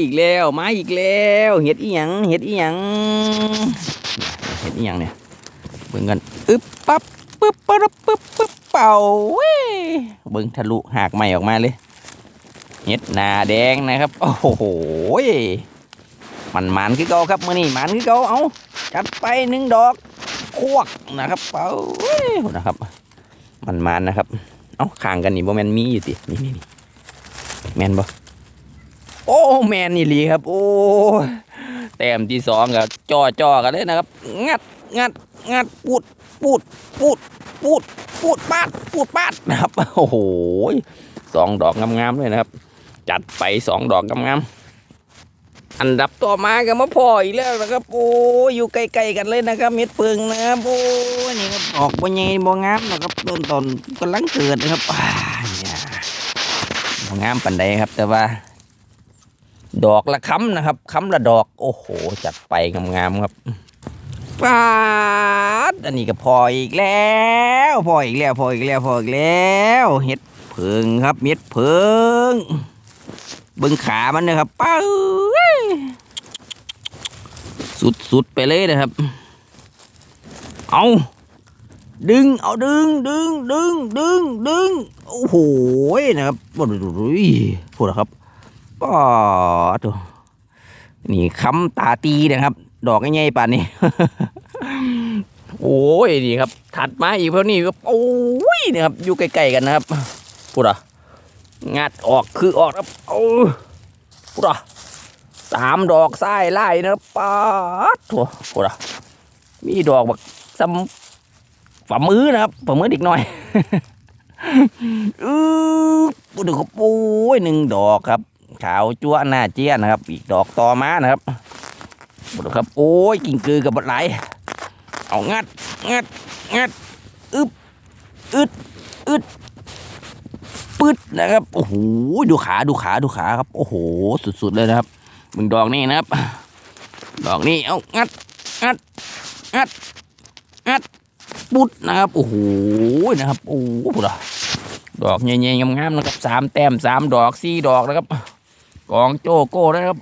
อีกแล้วมาอีกแล้วเห็ดอีหยังเห็ดอีหยังเห็ดอีหยังเนี่ยเบิ่งกันอึ๊บปั๊บปึ๊บปั๊บปึ๊บปึ๊บเป่าเว้ยเบิ่งทะลุหากใหม่ออกมาเลยเห็ดหนาแดงนะครับโอ้โหมันมันคือเก่าครับมื้อนี้มันคือเก่าเอาจัดไปหนึ่งดอกควกนะครับเป่านะครับ มันมันนะครับ เอาข้างกันนี่บ่แมนมีอยู่ตินี่นี่แมนบ่ โอ้แม่นนี่หลีครับ โอ้แต้มที่สองกับจ่อจ่อกันเลยนะครับ งัดงัดงัดปูดปูดปูดปูดปูดปาดปูดปาดนะครับโอ้โหสองดอกงามๆเลยนะครับ จัดไปสองดอกงามๆอันดับต่อมาก็มาพออีกแล้วนะครับ โอ้ยอยู่ใกลๆกันเลยนะครับ เม็ดเพิงนะครับโอ้ยนี่ครับออกบ่ใหญ่บ่งามนะครับต้นตอนกำลังเกิดนะครับอ้าเนี่ยบ่งามปันใดครับ แต่ว่า ดอกละค้ำนะครับค้ำละดอก โอ้โห จัดไปงามๆครับปาดอันนี้ก็พออีกแล้วพออีกแล้วพออีกแล้วพออีกแล้วเห็ดเพิงครับเม็ดเพิงเบิ้งขามันนะครับป้าเอ้ยสุดไปเลยนะครับ เอาดึง เอาดึงดึงดึงดึงดึงโอ้โหนะครับโอ้โหพูดนะครับ ป้าตัวนี่คำตาตีนะครับ ดอกง่ายๆป่านนี้ โอ้ยนี่ครับ ถัดมาอีกเพราะนี่ครับโอ้ยนะครับ อยู่ใกล้ๆกันนะครับพูดอะงัดออกคือออกครับโอ้พูดอะสามดอกไส้ไล่นะป้าดถั่วพูดอะมีดอกแบบซ้ำฝ่ามือนะครับฝ่ามือเด็กน้อยอือพูดถึงโอ้ยหนึ่งดอกครับ ขาวจั่วหน้าเจี้ยนะครับ อีกดอกต่อมานะครับพูดครับ โอ้ยกิ่งกือกับบัดไหลเอางัดงัดงัดอึบอึดอึดปืดนะครับโอ้โหดูขาดูขาดูขาครับ โอ้โห สุดๆเลยนะครับมึงดอกนี่นะครับ ดอกนี่เอางัดงัดงัดงัดปุดนะครับโอ้โหนะครับโอ้โหดอกใหญ่ๆงามๆนะครับสามแต้มสามดอกสี่ดอกนะครับ กองโจโก้นะครับ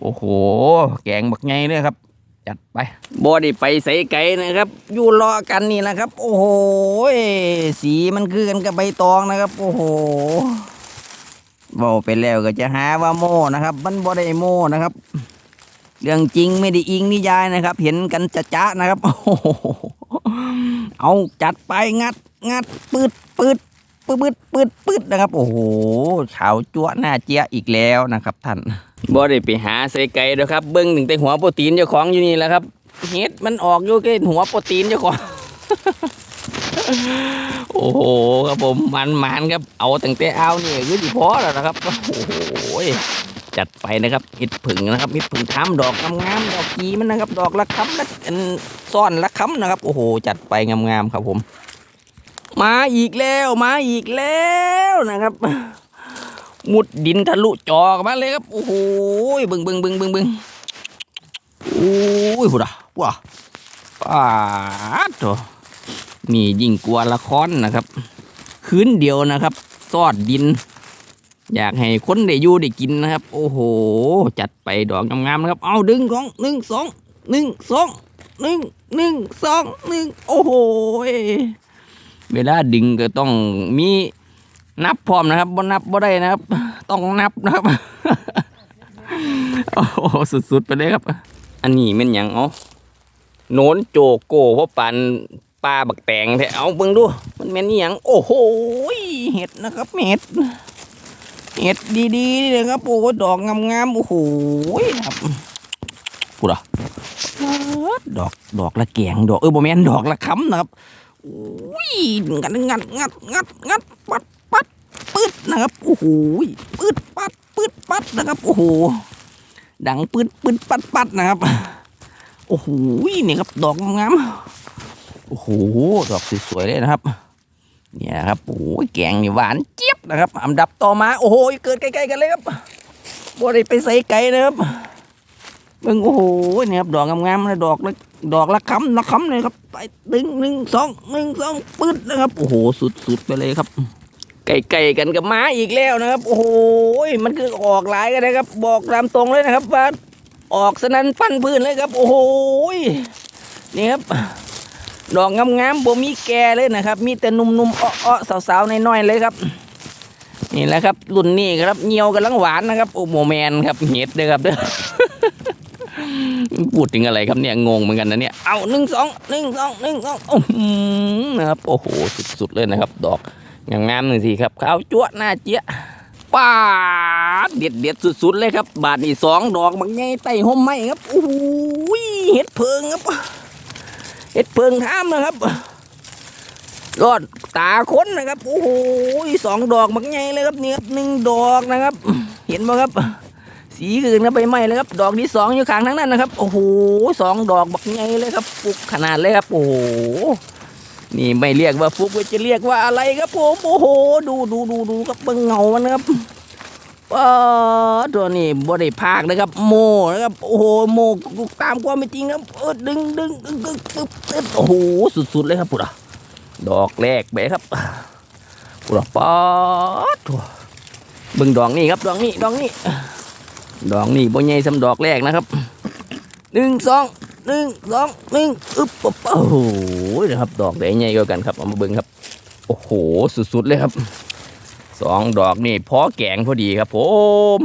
โอ้โห แกงบักไงเลยครับ จัดไปบอดี้ไปใส่ไก่นะครับอยู่รอกันนี่นะครับ โอ้โหสีมันคือกันกับใบตองนะครับ โอ้โหบอกไปแล้วก็จะหาว่าโม่นะครับ มันบอได้โม่นะครับ เรื่องจริงไม่ได้อิงนิยายนะครับ เห็นกันจะจะนะครับ โอ้โหเอาจัดไปงัดงัดปืดปืด ปืดปืดปืดปืดนะครับ โอ้โหขาวจั่วหน้าเจี๊ยอีกแล้วนะครับ ท่านบ่ได้ไปหาใส่ไก่เด้อครับเบิ้งถึงแต่หัวโปรตีนเจ้าของอยู่นี่แหละครับเฮ็ดมันออกอยู่แค่หัวโปรตีนเจ้าของโอ้โหครับผมมันมันครับเอาตั้งแต่เอานี่คือสิพอแล้วนะครับ โอ้โหจัดไปนะครับเห็ดผึ่งนะครับเห็ดผึ่งทำดอกงามๆดอกกีมันนะครับ ดอกละคำละอันซ่อนละคำนะครับ โอ้โห จัดไปงามๆครับผม มาอีกแล้วมาอีกแล้วนะครับ มุดดินทะลุจอกันมาเลยครับโอ้โหบึงบึงบึงบึงบึงโอ้ยพูดะว้าป้าดโถนี่ยิ่งกลัวละครนะครับ คืนเดียวนะครับซอดดิน อยากให้คนได้อยู่ได้กินนะครับ โอ้โห จัดไปดอกงามๆนะครับ เอาดึงของหนึ่งสองหนึ่งสองหนึ่งหนึ่งสองหนึ่งโอ้โห เวลาดึงก็ต้องมีนับพร้อมนะครับบ่นับบ่ได้นะครับ ต้องนับนะครับ โอ้โหสุดๆไปเลยครับ อันนี้เป็นยังเอาโนนโจโก้เพราะปันปลาบักแตงแท้เอาเบิ่งดู มันเป็นนี่ยังโอ้โหเห็ดนะครับเห็ดเห็ดดีๆนี่เลยครับโอ้ดอกงามๆโอ้โหนะครับพูดอะดอกดอกละแกงดอกเออบ่แม่นดอกละคำนะครับ อุ้ยงัดงัดงัดงัดงัดปัดปัดปืดนะครับโอ้โหปืดปัดปืดปัดนะครับโอ้โหดังปืดปืดปัดปัดนะครับโอ้โหนี่ครับดอกงามโอ้โหดอกสวยๆเลยนะครับ เนี่ยครับโอ้ยแกงนี่หวานเจี๊ยบนะครับอันดับต่อมา โอ้โหเกิดใกล้ๆกันเลยครับบ่ได้ไปใส่ไก่นะครับ เบิ่งโอ้โหเนี่ยครับดอกงามๆเลยดอกละดอกละคำละคำเลยครับไปดึงหนึ่งสองหนึ่งสองปืดนะครับโอ้โหสุดๆไปเลยครับไก่ๆกันกับม้าอีกแล้วนะครับ โอ้โหมันคือออกหลายกันนะครับ บอกตามตรงเลยนะครับว่าออกสนันปั้นพื้นเลยครับ โอ้โหนี่ครับดอกงามๆบ่มีแก่เลยนะครับ มีแต่หนุ่มๆอ้อๆสาวๆน้อยๆเลยครับ นี่แหละครับรุ่นนี้ครับเงียวกำลังหวานนะครับโอ้โมแมนครับเห็ดเด้อครับเด้อ พูดถึงอะไรครับเนี่ยงงเหมือนกันนะเนี่ยเอาหนึ่งสองหนึ่งสองหนึ่งสองอนะครับโอ้โหสุดๆเลยนะครับ ดอกงามๆหนึ่งทีครับขาวจั๊วหน้าเจี๊ยป้าเด็ดเด็ดๆสุดๆเลยครับ บาทนี่สองดอกบางไงไต่ห่มไม้ครับโอ้โหเห็ดเพิงครับเห็ดเพิงท่ามนะครับรอดตาค้นนะครับโอ้โหสองดอกบางไงเลยครับนี่ครับหนึ่งดอกนะครับ เห็นไหมครับ สีอื่นก็ไปไหม้เลยครับ ดอกที่สองอยู่ข้างทั้งนั้นนะครับ โอ้โหสองดอกบักไงเลยครับฟุกขนาดเลยครับ โอ้โหนี่ไม่เรียกว่าฟุกว่าจะเรียกว่าอะไรครับผมโอ้โห ดูดูดูดูครับเบิ่งเงามันนครับป้าตัวนี้บริภาคนะครับ โมนะครับโอ้โหโมตามความเป็นจริงครับเออดึงดึงดึงดึงดึงดึงโอ้โหสุดๆเลยครับปุ๊ดอะดอกแรกไปครับปุ๊ดอะป้าดตัวเบิ่งดอกนี่ครับดอกนี่ดอกนี่ ดอกนี่บ่ใหญ่สำดอกแรกนะครับหนึ่งสองหนึ่งสองหนึ่งอึ๊บปุ๊บโอ้โหนะครับ ดอกใหญ่ใหญ่กว่ากันครับเอามาเบิ่งครับ โอ้โห สุดๆเลยครับสองดอกนี่พอแกงพอดีครับผม